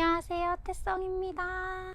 안녕하세요 태성입니다.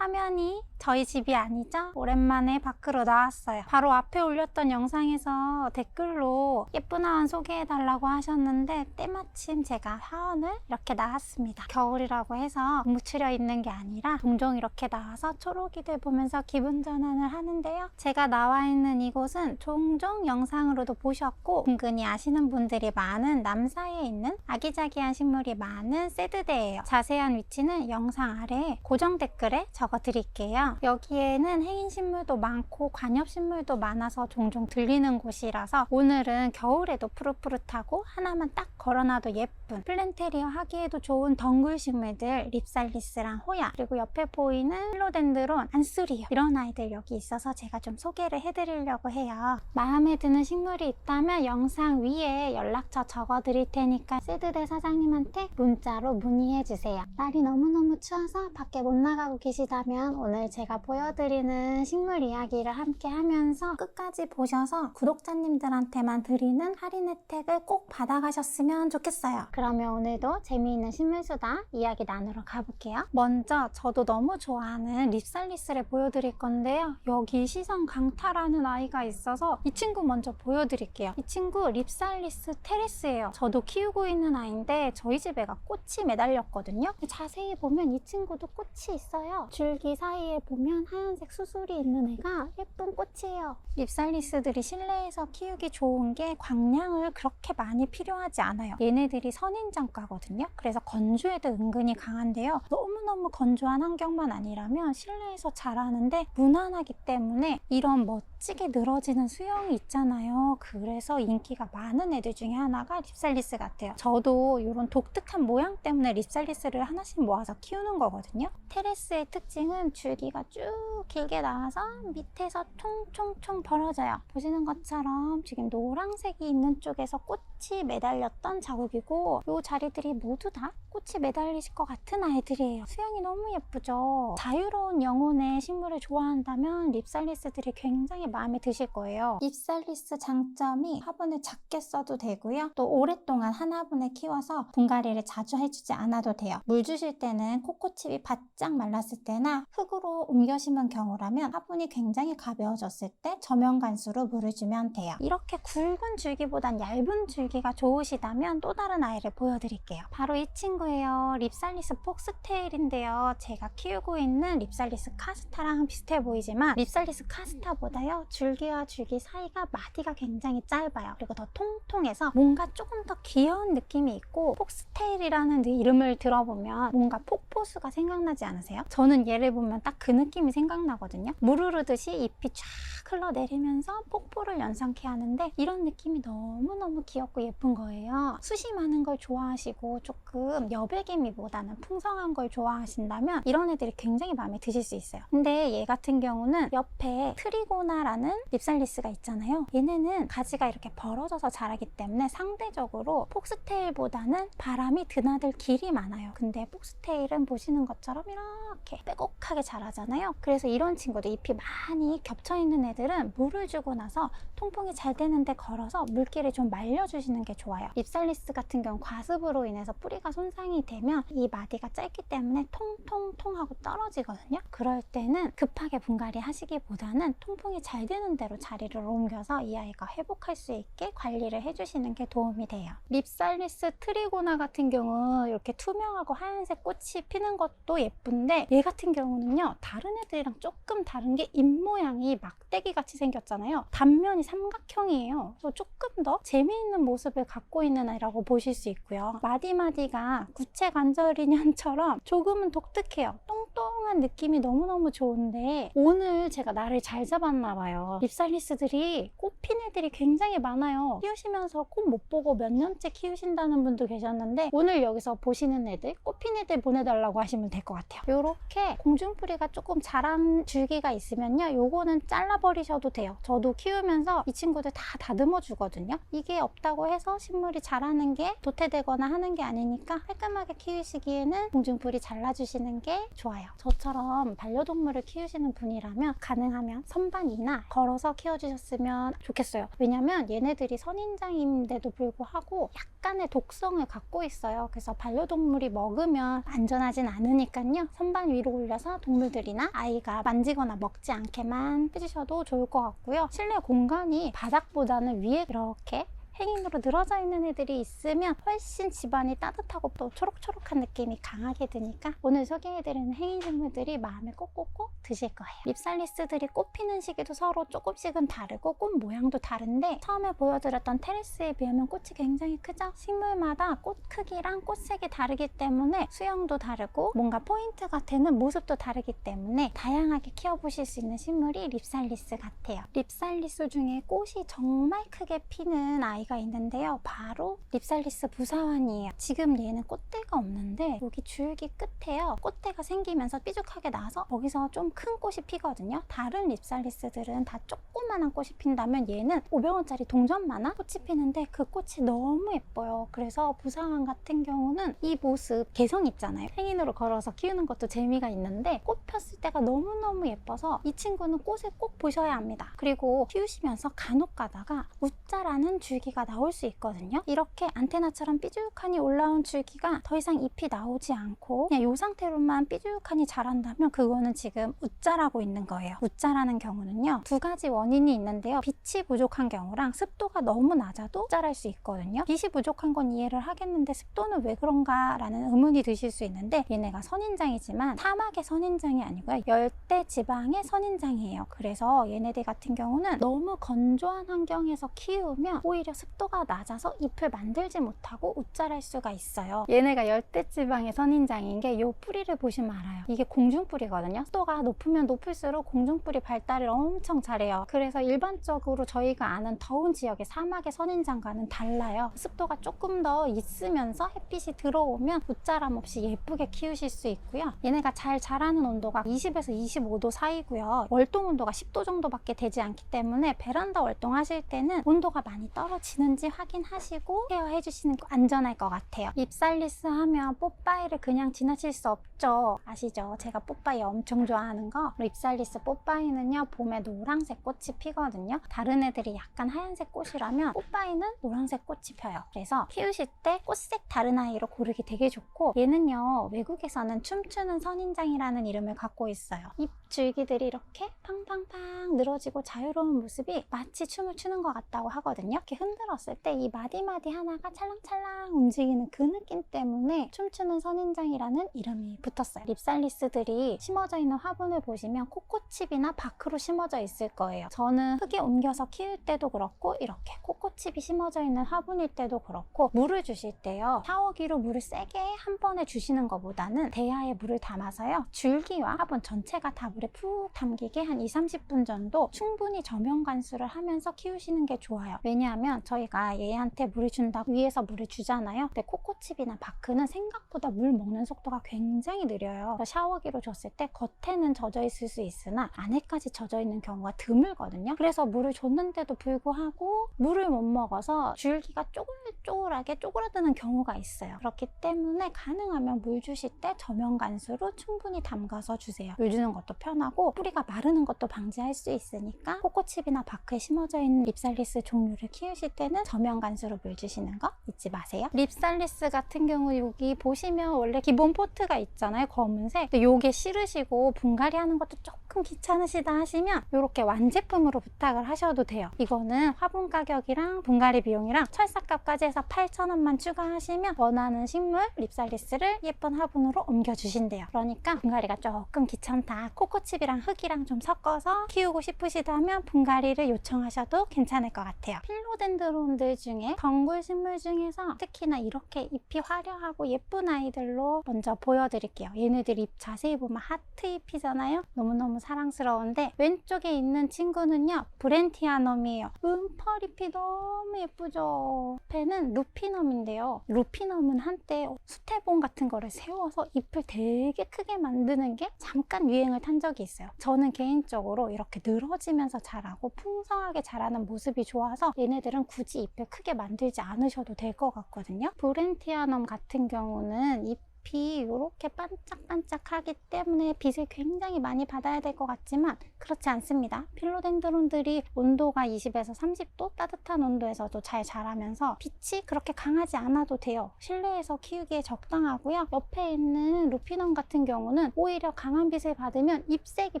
화면이 저희 집이 아니죠? 오랜만에 밖으로 나왔어요. 바로 앞에 올렸던 영상에서 댓글로 예쁜 화원 소개해달라고 하셨는데 때마침 제가 화원을 이렇게 나왔습니다. 겨울이라고 해서 뭉치려 있는 게 아니라 종종 이렇게 나와서 초록이들 보면서 기분 전환을 하는데요. 제가 나와 있는 이곳은 종종 영상으로도 보셨고 은근히 아시는 분들이 많은 남사에 있는 아기자기한 식물이 많은 세드대예요. 자세한 위치는 영상 아래 고정 댓글에 적어 드릴게요. 여기에는 행인식물도 많고 관엽식물도 많아서 종종 들리는 곳이라서 오늘은 겨울에도 푸릇푸릇하고 하나만 딱 걸어놔도 예쁜 플랜테리어 하기에도 좋은 덩굴 식물들 립살리스랑 호야 그리고 옆에 보이는 필로덴드론 안수리요 이런 아이들 여기 있어서 제가 좀 소개를 해드리려고 해요. 마음에 드는 식물이 있다면 영상 위에 연락처 적어 드릴 테니까 세드대 사장님한테 문자로 문의해 주세요. 날이 너무 너무 추워서 밖에 못 나가고 계시다면 오늘 제가 보여드리는 식물 이야기를 함께 하면서 끝까지 보셔서 구독자님들한테만 드리는 할인 혜택을 꼭 받아가셨으면 좋겠어요. 그러면 오늘도 재미있는 식물수다 이야기 나누러 가볼게요. 먼저 저도 너무 좋아하는 립살리스를 보여드릴 건데요. 여기 시선 강타라는 아이가 있어서 이 친구 먼저 보여드릴게요. 이 친구 립살리스 테레스예요. 저도 키우고 있는 아이인데 저희 집에가 꽃이 매달렸거든요. 자세히 보면 이 친구도 꽃이 있어요. 줄기 사이에 보면 하얀색 수술이 있는 애가 예쁜 꽃이에요. 립살리스들이 실내에서 키우기 좋은 게 광량을 그렇게 많이 필요하지 않아요. 얘네들이 선인장과거든요. 그래서 건조에도 은근히 강한데요. 너무너무 건조한 환경만 아니라면 실내에서 자라는데 무난하기 때문에 이런 멋 지게 늘어지는 수영이 있잖아요. 그래서 인기가 많은 애들 중에 하나가 립살리스 같아요. 저도 이런 독특한 모양 때문에 립살리스를 하나씩 모아서 키우는 거거든요. 테레스의 특징은 줄기가 쭉 길게 나와서 밑에서 총총총 벌어져요. 보시는 것처럼 지금 노란색이 있는 쪽에서 꽃이 매달렸던 자국이고 이 자리들이 모두 다 꽃이 매달리실 것 같은 아이들이에요. 수영이 너무 예쁘죠? 자유로운 영혼의 식물을 좋아한다면 립살리스들이 굉장히 마음에 드실 거예요. 립살리스 장점이 화분을 작게 써도 되고요. 또 오랫동안 한 화분에 키워서 분갈이를 자주 해주지 않아도 돼요. 물 주실 때는 코코칩이 바짝 말랐을 때나 흙으로 옮겨 심은 경우라면 화분이 굉장히 가벼워졌을 때 저면 간수로 물을 주면 돼요. 이렇게 굵은 줄기보단 얇은 줄기가 좋으시다면 또 다른 아이를 보여드릴게요. 바로 이 친구예요. 립살리스 폭스테일인데요. 제가 키우고 있는 립살리스 카스타랑 비슷해 보이지만 립살리스 카스타보다요. 줄기와 줄기 사이가 마디가 굉장히 짧아요. 그리고 더 통통해서 뭔가 조금 더 귀여운 느낌이 있고 폭스테일이라는 이름을 들어보면 뭔가 폭포수가 생각나지 않으세요? 저는 얘를 보면 딱 그 느낌이 생각나거든요. 물 흐르듯이 잎이 쫙 흘러내리면서 폭포를 연상케 하는데 이런 느낌이 너무너무 귀엽고 예쁜 거예요. 숱이 많은 걸 좋아하시고 조금 여백이미보다는 풍성한 걸 좋아하신다면 이런 애들이 굉장히 마음에 드실 수 있어요. 근데 얘 같은 경우는 옆에 트리고나라 는 립살리스가 있잖아요. 얘네는 가지가 이렇게 벌어져서 자라기 때문에 상대적으로 폭스테일보다는 바람이 드나들 길이 많아요. 근데 폭스테일은 보시는 것처럼 이렇게 빼곡하게 자라잖아요. 그래서 이런 친구들 잎이 많이 겹쳐 있는 애들은 물을 주고 나서 통풍이 잘 되는데 걸어서 물기를 좀 말려주시는 게 좋아요. 립살리스 같은 경우 과습으로 인해서 뿌리가 손상이 되면 이 마디가 짧기 때문에 통통통 하고 떨어지거든요. 그럴 때는 급하게 분갈이 하시기보다는 통풍이 잘 되는 대로 자리를 옮겨서 이 아이가 회복할 수 있게 관리를 해주시는 게 도움이 돼요. 립살리스 트리고나 같은 경우 이렇게 투명하고 하얀색 꽃이 피는 것도 예쁜데 얘 같은 경우는요 다른 애들이랑 조금 다른 게잎 모양이 막대기 같이 생겼잖아요. 단면이 삼각형이에요. 그래서 조금 더 재미있는 모습을 갖고 있는 아이라고 보실 수 있고요. 마디마디가 구체 관절 인형처럼 조금은 독특해요. 똥똥 한 느낌이 너무너무 좋은데 오늘 제가 나를 잘 잡았나 봐요. 립살리스들이 꽃핀 애들이 굉장히 많아요. 키우시면서 꽃 못 보고 몇 년째 키우신다는 분도 계셨는데 오늘 여기서 보시는 애들 꽃핀 애들 보내달라고 하시면 될 것 같아요. 이렇게 공중뿌리가 조금 자란 줄기가 있으면요. 요거는 잘라버리셔도 돼요. 저도 키우면서 이 친구들 다 다듬어 주거든요. 이게 없다고 해서 식물이 자라는 게 도태되거나 하는 게 아니니까 깔끔하게 키우시기에는 공중뿌리 잘라주시는 게 좋아요. 저 저처럼 반려동물을 키우시는 분이라면 가능하면 선반이나 걸어서 키워주셨으면 좋겠어요. 왜냐면 얘네들이 선인장인데도 불구하고 약간의 독성을 갖고 있어요. 그래서 반려동물이 먹으면 안전하진 않으니까요. 선반 위로 올려서 동물들이나 아이가 만지거나 먹지 않게만 해주셔도 좋을 것 같고요. 실내 공간이 바닥보다는 위에 이렇게 행인으로 늘어져 있는 애들이 있으면 훨씬 집안이 따뜻하고 또 초록초록한 느낌이 강하게 드니까 오늘 소개해드리는 행인 식물들이 마음에 꼭꼭꼭 드실 거예요. 립살리스들이 꽃 피는 시기도 서로 조금씩은 다르고 꽃 모양도 다른데 처음에 보여드렸던 테레스에 비하면 꽃이 굉장히 크죠? 식물마다 꽃 크기랑 꽃색이 다르기 때문에 수영도 다르고 뭔가 포인트가 되는 모습도 다르기 때문에 다양하게 키워보실 수 있는 식물이 립살리스 같아요. 립살리스 중에 꽃이 정말 크게 피는 아이 가 있는데요. 바로 립살리스 부사환이에요. 지금 얘는 꽃대가 없는데 여기 줄기 끝에요. 꽃대가 생기면서 삐죽하게 나서 거기서 좀 큰 꽃이 피거든요. 다른 립살리스들은 다 조그만한 꽃이 핀다면 얘는 500원짜리 동전만한 꽃이 피는데 그 꽃이 너무 예뻐요. 그래서 부사환 같은 경우는 이 모습 개성 있잖아요. 행인으로 걸어서 키우는 것도 재미가 있는데 꽃 폈을 때가 너무너무 예뻐서 이 친구는 꽃을 꼭 보셔야 합니다. 그리고 키우시면서 간혹 가다가 웃자라는 줄기 가 나올 수 있거든요. 이렇게 안테나처럼 삐죽하니 올라온 줄기가 더 이상 잎이 나오지 않고 그냥 이 상태로만 삐죽하니 자란다면 그거는 지금 웃자라고 있는 거예요. 웃자라는 경우는요. 두 가지 원인이 있는데요. 빛이 부족한 경우랑 습도가 너무 낮아도 자랄 수 있거든요. 빛이 부족한 건 이해를 하겠는데 습도는 왜 그런가 라는 의문이 드실 수 있는데 얘네가 선인장이지만 사막의 선인장이 아니고요. 열대 지방의 선인장이에요. 그래서 얘네들 같은 경우는 너무 건조한 환경에서 키우면 오히려 습도가 낮아서 잎을 만들지 못하고 웃자랄 수가 있어요. 얘네가 열대 지방의 선인장인 게 이 뿌리를 보시면 알아요. 이게 공중뿌리거든요. 습도가 높으면 높을수록 공중뿌리 발달을 엄청 잘해요. 그래서 일반적으로 저희가 아는 더운 지역의 사막의 선인장과는 달라요. 습도가 조금 더 있으면서 햇빛이 들어오면 웃자람 없이 예쁘게 키우실 수 있고요. 얘네가 잘 자라는 온도가 20에서 25도 사이고요. 월동 온도가 10도 정도밖에 되지 않기 때문에 베란다 활동하실 때는 온도가 많이 떨어지 는지 확인하시고 케어해 주시는 거 안전할 것 같아요. 립살리스 하면 뽀빠이를 그냥 지나칠 수 없죠. 아시죠? 제가 뽀빠이 엄청 좋아하는 거. 립살리스 뽀빠이는요, 봄에 노란색 꽃이 피거든요. 다른 애들이 약간 하얀색 꽃이라면 뽀빠이는 노란색 꽃이 펴요. 그래서 키우실 때 꽃색 다른 아이로 고르기 되게 좋고 얘는요, 외국에서는 춤추는 선인장이라는 이름을 갖고 있어요. 잎 줄기들이 이렇게 팡팡팡 늘어지고 자유로운 모습이 마치 춤을 추는 것 같다고 하거든요. 이렇게 흔들었을 때 이 마디마디 하나가 찰랑찰랑 움직이는 그 느낌 때문에 춤추는 선인장이라는 이름이 붙었어요. 립살리스들이 심어져 있는 화분을 보시면 코코칩이나 밖으로 심어져 있을 거예요. 저는 흙에 옮겨서 키울 때도 그렇고 이렇게 코코칩이 심어져 있는 화분일 때도 그렇고 물을 주실 때요. 샤워기로 물을 세게 한 번에 주시는 것보다는 대야에 물을 담아서요. 줄기와 화분 전체가 다 물에 푹 담기게 한 2, 30분 정도 충분히 저면 관수를 하면서 키우시는 게 좋아요. 왜냐하면 저희가 얘한테 물을 준다고 위에서 물을 주잖아요. 근데 코코칩이나 바크는 생각보다 물 먹는 속도가 굉장히 느려요. 샤워기로 줬을 때 겉에는 젖어 있을 수 있으나 안에까지 젖어 있는 경우가 드물거든요. 그래서 물을 줬는데도 불구하고 물을 못 먹어서 줄기가 쪼글쪼글하게 쪼그라드는 경우가 있어요. 그렇기 때문에 가능하면 물 주실 때 저면 간수로 충분히 담가서 주세요. 물 주는 것도 편 하고 뿌리가 마르는 것도 방지할 수 있으니까 코코칩이나 바크에 심어져 있는 립살리스 종류를 키우실 때는 저면 간수로 물 주시는 거 잊지 마세요. 립살리스 같은 경우 여기 보시면 원래 기본 포트가 있잖아요. 검은색. 근데 요게 싫으시고 분갈이 하는 것도 조금 귀찮으시다 하시면 이렇게 완제품으로 부탁을 하셔도 돼요. 이거는 화분 가격이랑 분갈이 비용이랑 철사값까지 해서 8,000원만 추가하시면 원하는 식물 립살리스를 예쁜 화분으로 옮겨주신대요. 그러니까 분갈이가 조금 귀찮다. 코코 칩이랑 흙이랑 좀 섞어서 키우고 싶으시다면 분갈이를 요청하셔도 괜찮을 것 같아요. 필로덴드론들 중에 덩굴 식물 중에서 특히나 이렇게 잎이 화려하고 예쁜 아이들로 먼저 보여드릴게요. 얘네들 잎 자세히 보면 하트 잎이잖아요. 너무너무 사랑스러운데 왼쪽에 있는 친구는요. 브렌티아넘이에요. 은펄잎이 너무 예쁘죠. 옆에는 루피넘인데요. 루피넘은 한때 수태봉 같은 거를 세워서 잎을 되게 크게 만드는 게 잠깐 유행을 탄 적이 있어요. 저는 개인적으로 이렇게 늘어지면서 자라고 풍성하게 자라는 모습이 좋아서 얘네들은 굳이 잎을 크게 만들지 않으셔도 될 것 같거든요. 브렌티아넘 같은 경우는 잎 잎이 이렇게 반짝반짝하기 때문에 빛을 굉장히 많이 받아야 될 것 같지만 그렇지 않습니다. 필로덴드론들이 온도가 20에서 30도 따뜻한 온도에서도 잘 자라면서 빛이 그렇게 강하지 않아도 돼요. 실내에서 키우기에 적당하고요. 옆에 있는 루피넌 같은 경우는 오히려 강한 빛을 받으면 잎색이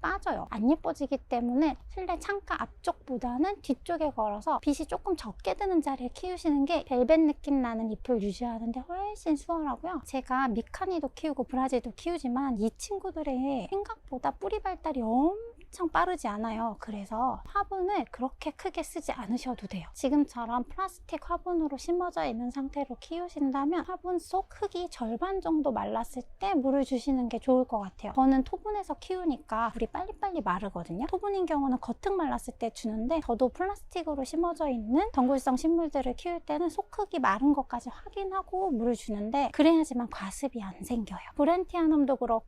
빠져요. 안 예뻐지기 때문에 실내 창가 앞쪽보다는 뒤쪽에 걸어서 빛이 조금 적게 드는 자리에 키우시는 게 벨벳 느낌 나는 잎을 유지하는데 훨씬 수월하고요. 제가 미카니도 키우고 브라질도 키우지만 이 친구들의 생각보다 뿌리 발달이 엄청 빠르지 않아요. 그래서 화분을 그렇게 크게 쓰지 않으셔도 돼요. 지금처럼 플라스틱 화분으로 심어져 있는 상태로 키우신다면 화분 속 흙이 절반 정도 말랐을 때 물을 주시는 게 좋을 것 같아요. 저는 토분에서 키우니까 물이 빨리빨리 마르거든요. 토분인 경우는 겉흙 말랐을 때 주는데 저도 플라스틱으로 심어져 있는 덩굴성 식물들을 키울 때는 속 흙이 마른 것까지 확인하고 물을 주는데 그래야지만 과습이 안 생겨요. 브렌티아놈도 그렇고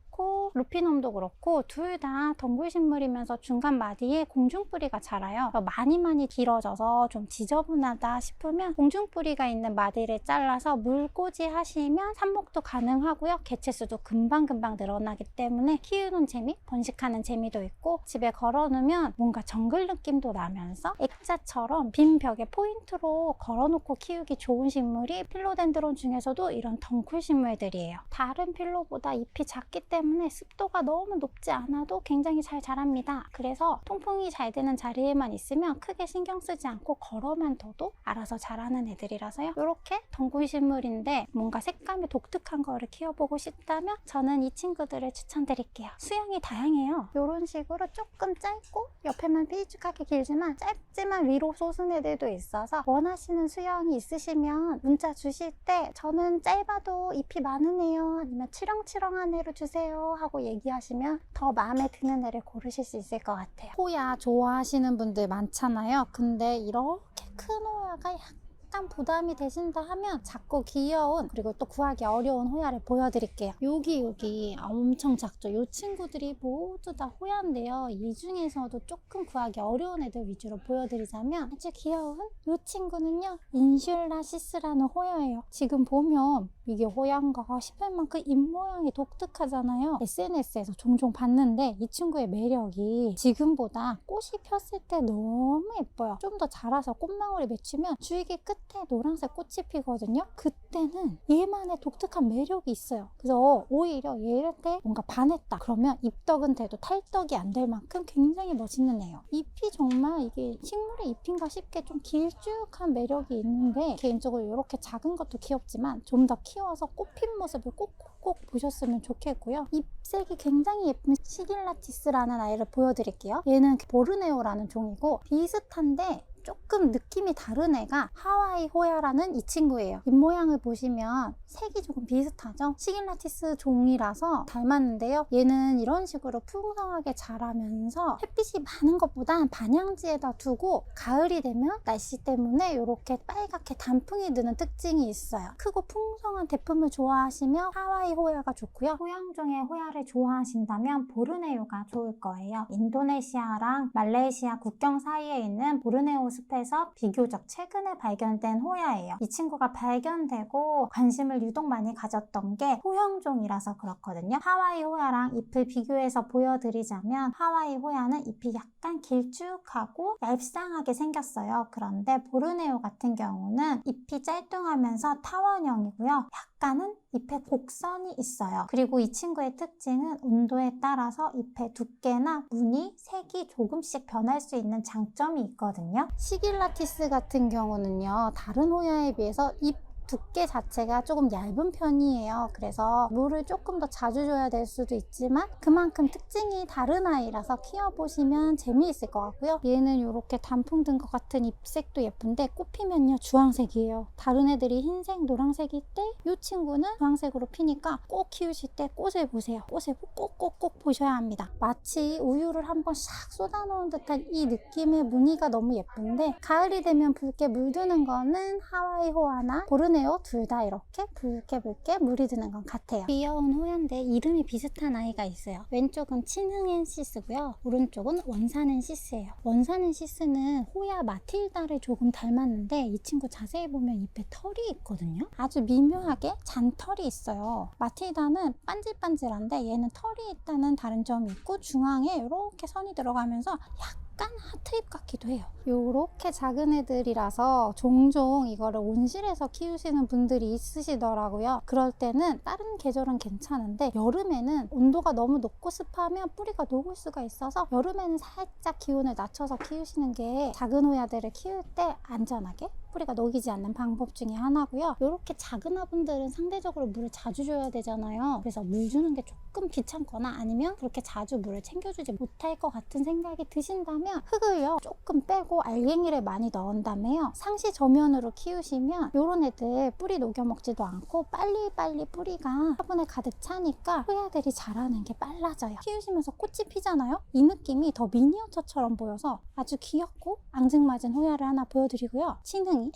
루피놈도 그렇고 둘 다 덩굴 식물이면서 중간 마디에 공중뿌리가 자라요. 많이 많이 길어져서 좀 지저분하다 싶으면 공중뿌리가 있는 마디를 잘라서 물꽂이 하시면 삽목도 가능하고요. 개체수도 금방금방 늘어나기 때문에 키우는 재미, 번식하는 재미도 있고 집에 걸어놓으면 뭔가 정글 느낌도 나면서 액자처럼 빈 벽에 포인트로 걸어놓고 키우기 좋은 식물이 필로덴드론 중에서도 이런 덩쿨 식물들이에요. 다른 필로보다 잎이 작기 때문에 습도가 너무 높지 않아도 굉장히 잘 자랍니다. 그래서 통풍이 잘 되는 자리에만 있으면 크게 신경 쓰지 않고 걸어만 둬도 알아서 자라는 애들이라서요. 이렇게 덩굴 식물인데 뭔가 색감이 독특한 거를 키워보고 싶다면 저는 이 친구들을 추천드릴게요. 수영이 다양해요. 이런 식으로 조금 짧고 옆에만 삐죽하게 길지만 짧지만 위로 솟은 애들도 있어서 원하시는 수영이 있으시면 문자 주실 때 저는 짧아도 잎이 많은 애요 아니면 치렁치렁한 애로 주세요 하고 얘기하시면 더 마음에 드는 애를 고르실 수 있을 것 같아요. 호야 좋아하시는 분들 많잖아요. 근데 이렇게 큰 호야가 약간 부담이 되신다 하면 작고 귀여운 그리고 또 구하기 어려운 호야를 보여드릴게요. 여기 여기 엄청 작죠. 이 친구들이 모두 다 호야인데요. 이 중에서도 조금 구하기 어려운 애들 위주로 보여드리자면 아주 귀여운 이 친구는요. 인슐라시스라는 호야예요. 지금 보면 이게 호야인가 싶을 만큼 잎 모양이 독특하잖아요. SNS에서 종종 봤는데 이 친구의 매력이 지금보다 꽃이 폈을 때 너무 예뻐요. 좀 더 자라서 꽃망울이 맺히면 줄기 끝에 노란색 꽃이 피거든요. 그때는 얘만의 독특한 매력이 있어요. 그래서 오히려 얘를 때 뭔가 반했다. 그러면 잎떡은 돼도 탈떡이 안 될 만큼 굉장히 멋있는 애예요. 잎이 정말 이게 식물의 잎인가 싶게 좀 길쭉한 매력이 있는데 개인적으로 이렇게 작은 것도 귀엽지만 좀더 키 워서 꽃핀 모습을 꼭꼭 보셨으면 좋겠고요. 잎색이 굉장히 예쁜 시길라티스라는 아이를 보여드릴게요. 얘는 보르네오라는 종이고 비슷한데 조금 느낌이 다른 애가 하와이 호야라는 이 친구예요. 잎 모양을 보시면 색이 조금 비슷하죠? 시길라티스 종이라서 닮았는데요. 얘는 이런 식으로 풍성하게 자라면서 햇빛이 많은 것보단 반양지에다 두고 가을이 되면 날씨 때문에 이렇게 빨갛게 단풍이 드는 특징이 있어요. 크고 풍성한 대품을 좋아하시면 하와이 호야가 좋고요. 호양 중에 호야를 좋아하신다면 보르네오가 좋을 거예요. 인도네시아랑 말레이시아 국경 사이에 있는 보르네오 숲에서 비교적 최근에 발견된 호야예요. 이 친구가 발견되고 관심을 유독 많이 가졌던 게 호형종이라서 그렇거든요. 하와이 호야랑 잎을 비교해서 보여드리자면 하와이 호야는 잎이 약간 길쭉하고 얄쌍하게 생겼어요. 그런데 보르네오 같은 경우는 잎이 짤뚱하면서 타원형이고요. 약간은 잎에 곡선이 있어요. 그리고 이 친구의 특징은 온도에 따라서 잎의 두께나 무늬, 색이 조금씩 변할 수 있는 장점이 있거든요. 시길라티스 같은 경우는요, 다른 호야에 비해서 잎 두께 자체가 조금 얇은 편이에요. 그래서 물을 조금 더 자주 줘야 될 수도 있지만 그만큼 특징이 다른 아이라서 키워보시면 재미있을 것 같고요. 얘는 이렇게 단풍 든 것 같은 잎색도 예쁜데 꽃피면요 주황색이에요. 다른 애들이 흰색, 노란색일 때 이 친구는 주황색으로 피니까 꼭 키우실 때 꽃을 보세요. 꽃을 꼭꼭꼭 보셔야 합니다. 마치 우유를 한번 싹 쏟아놓은 듯한 이 느낌의 무늬가 너무 예쁜데 가을이 되면 붉게 물드는 거는 하와이 호아나 보르네 예쁘네요. 둘 다 이렇게 붉게 붉게 물이 드는 건 같아요. 귀여운 호야인데 이름이 비슷한 아이가 있어요. 왼쪽은 친흥엔시스고요. 오른쪽은 원산엔시스예요. 원산엔시스는 호야 마틸다를 조금 닮았는데 이 친구 자세히 보면 잎에 털이 있거든요. 아주 미묘하게 잔털이 있어요. 마틸다는 반질반질한데 얘는 털이 있다는 다른 점이 있고 중앙에 이렇게 선이 들어가면서 약 간 하트잎 같기도 해요. 요렇게 작은 애들이라서 종종 이거를 온실에서 키우시는 분들이 있으시더라고요. 그럴 때는 다른 계절은 괜찮은데 여름에는 온도가 너무 높고 습하면 뿌리가 녹을 수가 있어서 여름에는 살짝 기온을 낮춰서 키우시는 게 작은 호야들을 키울 때 안전하게 뿌리가 녹이지 않는 방법 중에 하나고요. 이렇게 작은 화분들은 상대적으로 물을 자주 줘야 되잖아요. 그래서 물 주는 게 조금 귀찮거나 아니면 그렇게 자주 물을 챙겨주지 못할 것 같은 생각이 드신다면 흙을요 조금 빼고 알갱이를 많이 넣은 다음에요 상시 저면으로 키우시면 이런 애들 뿌리 녹여 먹지도 않고 빨리빨리 뿌리가 화분에 가득 차니까 호야들이 자라는 게 빨라져요. 키우시면서 꽃이 피잖아요. 이 느낌이 더 미니어처처럼 보여서 아주 귀엽고 앙증맞은 호야를 하나 보여드리고요.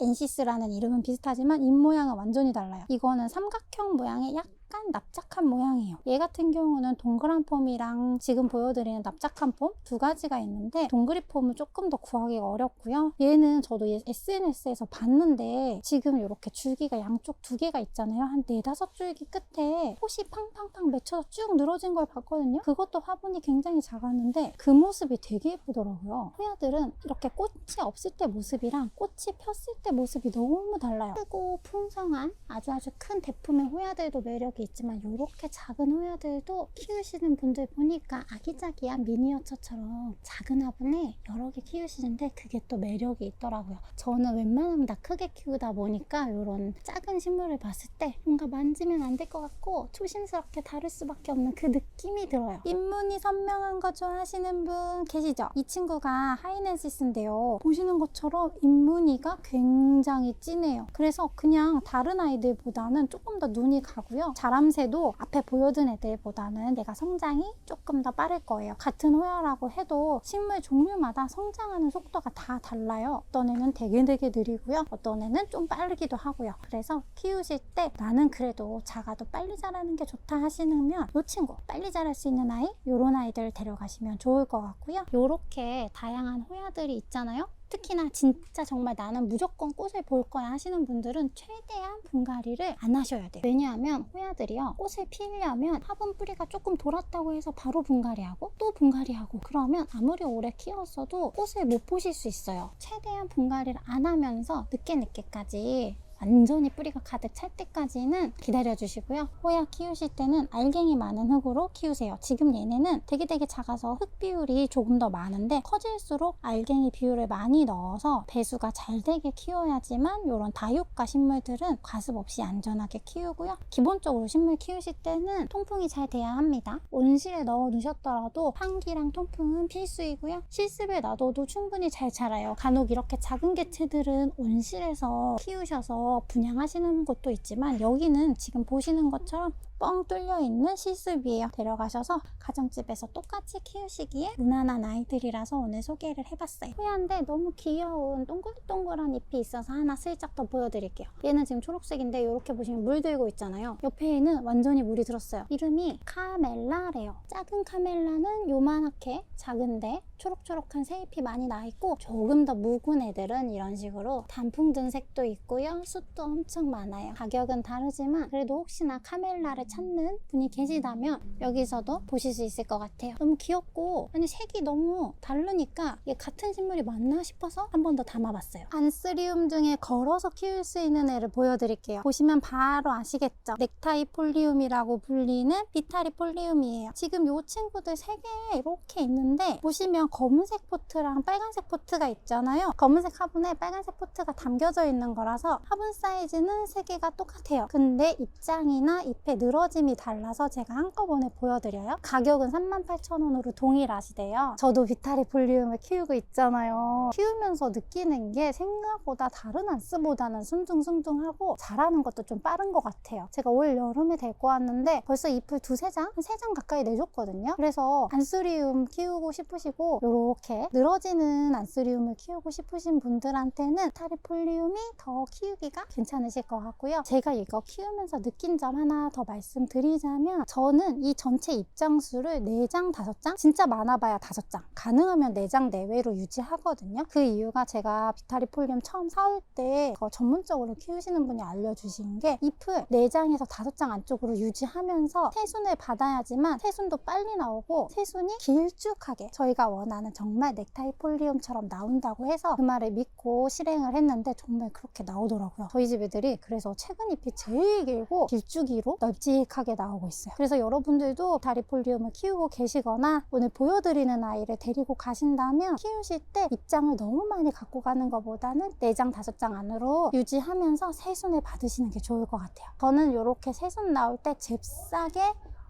엔시스라는 이름은 비슷하지만 잎 모양은 완전히 달라요. 이거는 삼각형 모양의 약 약간 납작한 모양이에요. 얘 같은 경우는 동그란 폼이랑 지금 보여드리는 납작한 폼 두 가지가 있는데 동그리 폼은 조금 더 구하기가 어렵고요. 얘는 저도 SNS에서 봤는데 지금 이렇게 줄기가 양쪽 두 개가 있잖아요. 한 네다섯 줄기 끝에 꽃이 팡팡팡 맺혀서 쭉 늘어진 걸 봤거든요. 그것도 화분이 굉장히 작았는데 그 모습이 되게 예쁘더라고요. 호야들은 이렇게 꽃이 없을 때 모습이랑 꽃이 폈을 때 모습이 너무 달라요. 크고 풍성한 아주 아주 큰 대품의 호야들도 매력이 있지만 이렇게 작은 호야들도 키우시는 분들 보니까 아기자기한 미니어처처럼 작은 화분에 여러 개 키우시는데 그게 또 매력이 있더라고요. 저는 웬만하면 다 크게 키우다 보니까 이런 작은 식물을 봤을 때 뭔가 만지면 안 될 것 같고 조심스럽게 다룰 수밖에 없는 그 느낌이 들어요. 잎무늬 선명한 거 좋아하시는 분 계시죠? 이 친구가 하이넨시스인데요. 보시는 것처럼 잎무늬가 굉장히 진해요. 그래서 그냥 다른 아이들보다는 조금 더 눈이 가고요. 자람새도 앞에 보여준 애들보다는 내가 성장이 조금 더 빠를 거예요. 같은 호야라고 해도 식물 종류마다 성장하는 속도가 다 달라요. 어떤 애는 되게 되게 느리고요. 어떤 애는 좀 빠르기도 하고요. 그래서 키우실 때 나는 그래도 작아도 빨리 자라는 게 좋다 하시면 이 친구 빨리 자랄 수 있는 아이 요런 아이들 데려가시면 좋을 것 같고요. 요렇게 다양한 호야들이 있잖아요. 특히나 진짜 정말 나는 무조건 꽃을 볼 거야 하시는 분들은 최대한 분갈이를 안 하셔야 돼요. 왜냐하면 호야들이요. 꽃을 피우려면 화분 뿌리가 조금 돌았다고 해서 바로 분갈이하고 또 분갈이하고 그러면 아무리 오래 키웠어도 꽃을 못 보실 수 있어요. 최대한 분갈이를 안 하면서 늦게 늦게까지 완전히 뿌리가 가득 찰 때까지는 기다려 주시고요. 호야 키우실 때는 알갱이 많은 흙으로 키우세요. 지금 얘네는 되게 되게 작아서 흙 비율이 조금 더 많은데 커질수록 알갱이 비율을 많이 넣어서 배수가 잘 되게 키워야지만 이런 다육가 식물들은 과습 없이 안전하게 키우고요. 기본적으로 식물 키우실 때는 통풍이 잘 돼야 합니다. 온실에 넣어 두셨더라도 환기랑 통풍은 필수이고요. 실습에 놔둬도 충분히 잘 자라요. 간혹 이렇게 작은 개체들은 온실에서 키우셔서 분양하시는 곳도 있지만 여기는 지금 보시는 것처럼 뻥 뚫려 있는 실습이에요. 데려가셔서 가정집에서 똑같이 키우시기에 무난한 아이들이라서 오늘 소개를 해봤어요. 호야인데 너무 귀여운 동글동글한 잎이 있어서 하나 슬쩍 더 보여드릴게요. 얘는 지금 초록색인데 이렇게 보시면 물 들고 있잖아요. 옆에는 완전히 물이 들었어요. 이름이 카멜라래요. 작은 카멜라는 요만하게 작은데 초록초록한 새잎이 많이 나 있고 조금 더 묵은 애들은 이런 식으로 단풍 든 색도 있고요. 숫도 엄청 많아요. 가격은 다르지만 그래도 혹시나 카멜라를 찾는 분이 계시다면 여기서도 보실 수 있을 것 같아요. 너무 귀엽고 아니 색이 너무 다르니까 이게 같은 식물이 맞나 싶어서 한 번 더 담아봤어요. 안스리움 중에 걸어서 키울 수 있는 애를 보여드릴게요. 보시면 바로 아시겠죠? 넥타이 폴리움이라고 불리는 비타리 폴리움이에요. 지금 이 친구들 세 개 이렇게 있는데 보시면 검은색 포트랑 빨간색 포트가 있잖아요. 검은색 화분에 빨간색 포트가 담겨져 있는 거라서 화분 사이즈는 세 개가 똑같아요. 근데 입장이나 잎에 늘어 늘어짐이 달라서 제가 한꺼번에 보여드려요. 가격은 38,000원으로 동일하시대요. 저도 비타리폴리움을 키우고 있잖아요. 키우면서 느끼는 게 생각보다 다른 안스보다는 순둥순둥하고 자라는 것도 좀 빠른 것 같아요. 제가 올 여름에 데리고 왔는데 벌써 잎을 두세 장? 한세장 가까이 내줬거든요. 그래서 안스리움 키우고 싶으시고 이렇게 늘어지는 안스리움을 키우고 싶으신 분들한테는 비타리폴리움이 더 키우기가 괜찮으실 것 같고요. 제가 이거 키우면서 느낀 점 하나 더 말씀드 리자면 저는 이 전체 입장수를 4장, 5장? 진짜 많아봐야 5장. 가능하면 4장 내외로 유지하거든요. 그 이유가 제가 비타리폴리움 처음 사올 때 전문적으로 키우시는 분이 알려주신 게 잎을 4장에서 5장 안쪽으로 유지하면서 새순을 받아야지만 새순도 빨리 나오고 새순이 길쭉하게 저희가 원하는 정말 넥타이 폴리움처럼 나온다고 해서 그 말을 믿고 실행을 했는데 정말 그렇게 나오더라고요. 저희 집 애들이 그래서 최근 잎이 제일 길고 길쭉이로 널찍하게 나오고 있어요. 그래서 여러분들도 다리폴리움을 키우고 계시거나 오늘 보여드리는 아이를 데리고 가신다면 키우실 때 입장을 너무 많이 갖고 가는 것보다는 4장, 5장 안으로 유지하면서 새순을 받으시는 게 좋을 것 같아요. 저는 이렇게 새순 나올 때 잽싸게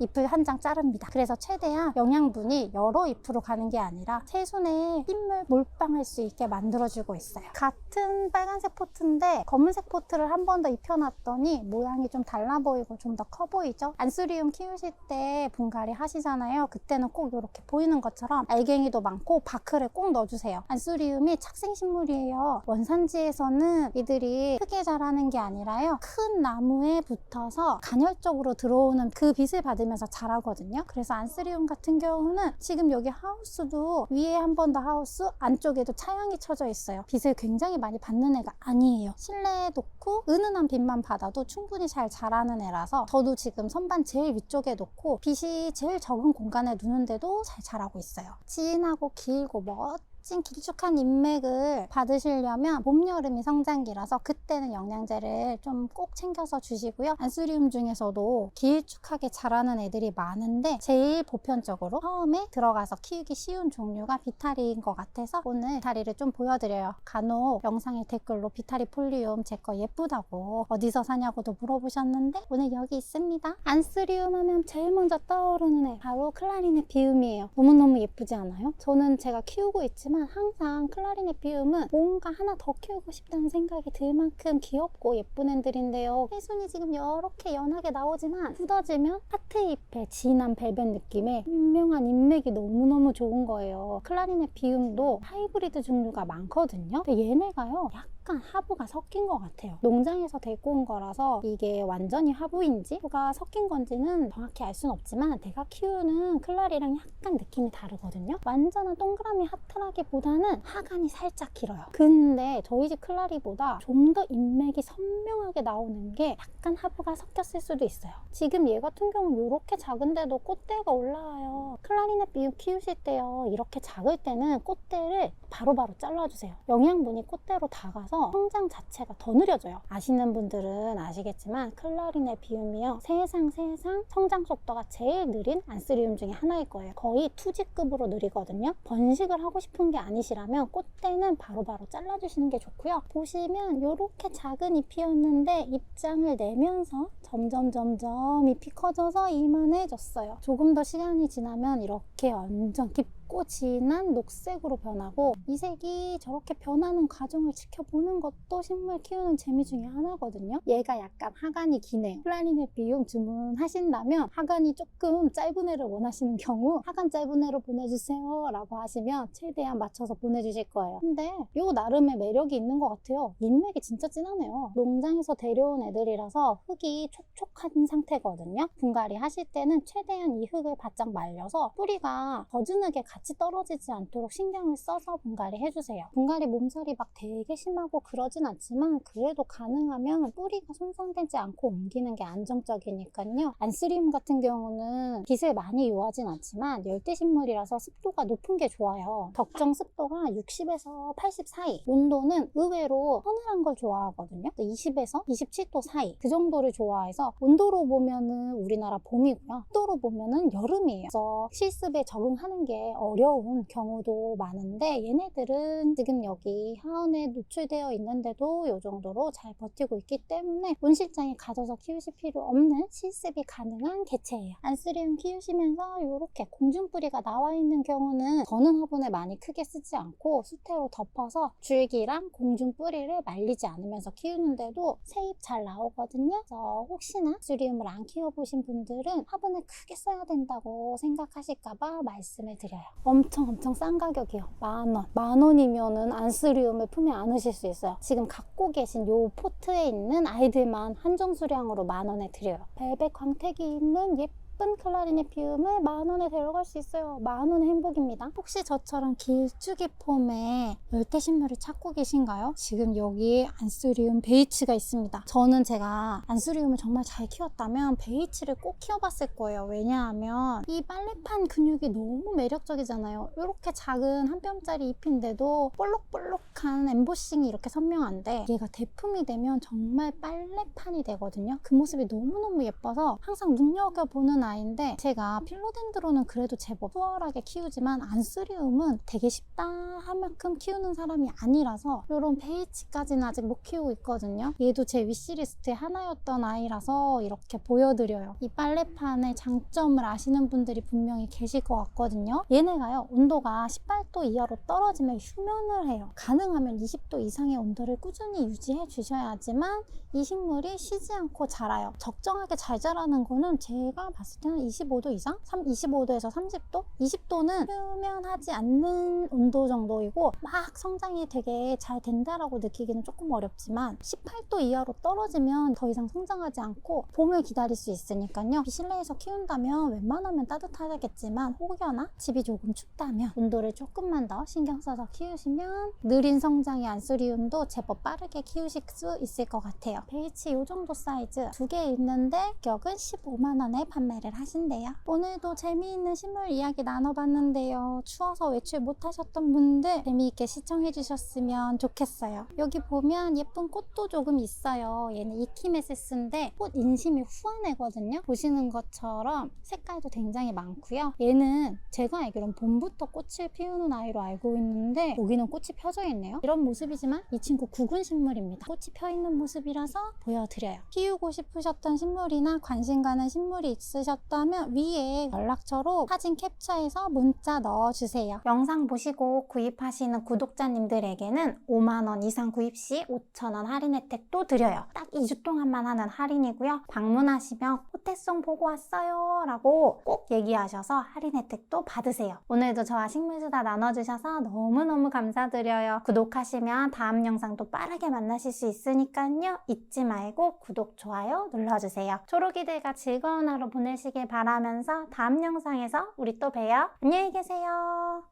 잎을 한 장 자릅니다. 그래서 최대한 영양분이 여러 잎으로 가는 게 아니라 새순에 핏물 몰빵할 수 있게 만들어주고 있어요. 같은 빨간색 포트인데 검은색 포트를 한 번 더 입혀놨더니 모양이 좀 달라 보이고 좀 더 커 보이죠? 안스리움 키우실 때 분갈이 하시잖아요. 그때는 꼭 이렇게 보이는 것처럼 알갱이도 많고 바크를 꼭 넣어주세요. 안스리움이 착생식물이에요. 원산지에서는 이들이 크게 자라는 게 아니라요. 큰 나무에 붙어서 간헐적으로 들어오는 그 빛을 받으면 서 자라거든요. 그래서 안스리움 같은 경우는 지금 여기 하우스도 위에 한 번 더 하우스, 안쪽에도 차양이 쳐져 있어요. 빛을 굉장히 많이 받는 애가 아니에요. 실내에 놓고 은은한 빛만 받아도 충분히 잘 자라는 애라서 저도 지금 선반 제일 위쪽에 놓고 빛이 제일 적은 공간에 두는데도 잘 자라고 있어요. 진하고 길고 멋 진 길쭉한 인맥을 받으시려면 봄, 여름이 성장기라서 그때는 영양제를 좀 꼭 챙겨서 주시고요. 안스리움 중에서도 길쭉하게 자라는 애들이 많은데 제일 보편적으로 처음에 들어가서 키우기 쉬운 종류가 비타리인 것 같아서 오늘 비타리를 좀 보여드려요. 간혹 영상에 댓글로 비타리 폴리움 제 거 예쁘다고 어디서 사냐고도 물어보셨는데 오늘 여기 있습니다. 안스리움 하면 제일 먼저 떠오르는 애 바로 클라리넷 비움이에요. 너무너무 예쁘지 않아요? 저는 제가 키우고 있지만 항상 클라리넷 비움은 뭔가 하나 더 키우고 싶다는 생각이 들 만큼 귀엽고 예쁜 애들인데요. 해순이 지금 이렇게 연하게 나오지만 굳어지면 하트잎의 진한 벨벳 느낌의 분명한 인맥이 너무너무 좋은 거예요. 클라리넷 비움도 하이브리드 종류가 많거든요. 근데 얘네가요. 약 간 하부가 섞인 것 같아요. 농장에서 데리고 온 거라서 이게 완전히 하부인지 하부가 섞인 건지는 정확히 알 수는 없지만 제가 키우는 클라리랑 약간 느낌이 다르거든요. 완전한 동그라미 하트라기보다는 하관이 살짝 길어요. 근데 저희 집 클라리보다 좀 더 인맥이 선명하게 나오는 게 약간 하부가 섞였을 수도 있어요. 지금 얘 같은 경우는 이렇게 작은데도 꽃대가 올라와요. 클라리넷 비움 키우실 때요. 이렇게 작을 때는 꽃대를 바로바로 잘라주세요. 영양분이 꽃대로 다 가서 성장 자체가 더 느려져요. 아시는 분들은 아시겠지만 클라리넷 비움이요. 세상 세상 성장 속도가 제일 느린 안스리움 중에 하나일 거예요. 거의 투지급으로 느리거든요. 번식을 하고 싶은 게 아니시라면 꽃대는 바로바로 잘라주시는 게 좋고요. 보시면 이렇게 작은 잎이었는데 입장을 내면서 점점 점점 잎이 커져서 이만해졌어요. 조금 더 시간이 지나면 이렇게 완전 깊 고 진한 녹색으로 변하고 이 색이 저렇게 변하는 과정을 지켜보는 것도 식물 키우는 재미 중에 하나거든요. 얘가 약간 하관이 기네요. 플라리넷 비움 주문하신다면 하관이 조금 짧은 애를 원하시는 경우 하관 짧은 애로 보내주세요 라고 하시면 최대한 맞춰서 보내주실 거예요. 근데 요 나름의 매력이 있는 것 같아요. 인맥이 진짜 진하네요. 농장에서 데려온 애들이라서 흙이 촉촉한 상태거든요. 분갈이 하실 때는 최대한 이 흙을 바짝 말려서 뿌리가 젖은흙에 같이 떨어지지 않도록 신경을 써서 분갈이 해주세요. 분갈이 몸살이 막 되게 심하고 그러진 않지만 그래도 가능하면 뿌리가 손상되지 않고 옮기는 게 안정적이니까요. 안스리움 같은 경우는 빛을 많이 요하진 않지만 열대식물이라서 습도가 높은 게 좋아요. 적정 습도가 60에서 80 사이. 온도는 의외로 서늘한 걸 좋아하거든요. 20에서 27도 사이. 그 정도를 좋아해서 온도로 보면은 우리나라 봄이고요. 습도로 보면은 여름이에요. 그래서 실습에 적응하는 게 어려 운 경우도 많은데 얘네들은 지금 여기 하원에 노출되어 있는데도 이 정도로 잘 버티고 있기 때문에 온실장에 가둬서 키우실 필요 없는 실습이 가능한 개체예요. 안쓰리움 키우시면서 이렇게 공중뿌리가 나와 있는 경우는 저는 화분에 많이 크게 쓰지 않고 수태로 덮어서 줄기랑 공중뿌리를 말리지 않으면서 키우는데도 새잎 잘 나오거든요. 그래서 혹시나 안쓰리움을 안 키워보신 분들은 화분을 크게 써야 된다고 생각하실까봐 말씀을 드려요. 엄청 엄청 싼 가격이에요. 만 원. 만 원이면은 안쓰리움을 품에 안으실 수 있어요. 지금 갖고 계신 요 포트에 있는 아이들만 한정 수량으로 만 원에 드려요. 벨벳 광택이 있는 예쁜 클라리넷 피움을 만 원에 데려갈 수 있어요. 만 원의 행복입니다. 혹시 저처럼 길쭉이 폼에 열대식물을 찾고 계신가요? 지금 여기 안쓰리움 베이츠가 있습니다. 저는 제가 안쓰리움을 정말 잘 키웠다면 베이츠를 꼭 키워봤을 거예요. 왜냐하면 이 빨래판 근육이 너무 매력적이잖아요. 이렇게 작은 한 뼘짜리 잎인데도 볼록볼록한 엠보싱이 이렇게 선명한데 얘가 대품이 되면 정말 빨래판이 되거든요. 그 모습이 너무너무 예뻐서 항상 눈여겨보는 아이 인데 제가 필로덴드로는 그래도 제법 수월하게 키우지만 안쓰리움은 되게 쉽다 할 만큼 키우는 사람이 아니라서 이런 베이치까지는 아직 못 키우고 있거든요. 얘도 제 위시리스트의 하나였던 아이라서 이렇게 보여드려요. 이 빨래판의 장점을 아시는 분들이 분명히 계실 것 같거든요. 얘네가요 온도가 18도 이하로 떨어지면 휴면을 해요. 가능하면 20도 이상의 온도를 꾸준히 유지해 주셔야지만 이 식물이 쉬지 않고 자라요. 적정하게 잘 자라는 거는 제가 봤을 때는 25도 이상? 3, 25도에서 30도? 20도는 휴면하지 않는 온도 정도이고 막 성장이 되게 잘 된다라고 느끼기는 조금 어렵지만 18도 이하로 떨어지면 더 이상 성장하지 않고 봄을 기다릴 수 있으니까요. 실내에서 키운다면 웬만하면 따뜻하겠지만 혹여나 집이 조금 춥다면 온도를 조금만 더 신경 써서 키우시면 느린 성장의 안쓰리움도 제법 빠르게 키우실 수 있을 것 같아요. 베이치 이 정도 사이즈 두 개 있는데 가격은 15만 원에 판매 를 하신대요. 오늘도 재미있는 식물 이야기 나눠봤는데요. 추워서 외출 못하셨던 분들 재미있게 시청해 주셨으면 좋겠어요. 여기 보면 예쁜 꽃도 조금 있어요. 얘는 이키메시스인데 꽃 인심이 후한 애거든요. 보시는 것처럼 색깔도 굉장히 많고요. 얘는 제가 알기로는 봄부터 꽃을 피우는 아이로 알고 있는데 여기는 꽃이 펴져 있네요. 이런 모습이지만 이 친구 구근 식물입니다. 꽃이 펴 있는 모습이라서 보여드려요. 키우고 싶으셨던 식물이나 관심 가는 식물이 있으셨 다면 위에 연락처로 사진 캡처해서 문자 넣어주세요. 영상 보시고 구입하시는 구독자님들에게는 5만원 이상 구입 시 5천원 할인 혜택도 드려요. 딱 2주 동안만 하는 할인이고요. 방문하시면 호텔송 보고 왔어요 라고 꼭 얘기하셔서 할인 혜택도 받으세요. 오늘도 저와 식물수다 나눠주셔서 너무너무 감사드려요. 구독하시면 다음 영상도 빠르게 만나실 수 있으니까요. 잊지 말고 구독, 좋아요 눌러주세요. 초록이들과 즐거운 하루 보내 시길 바라면서 다음 영상에서 우리 또 봬요. 안녕히 계세요.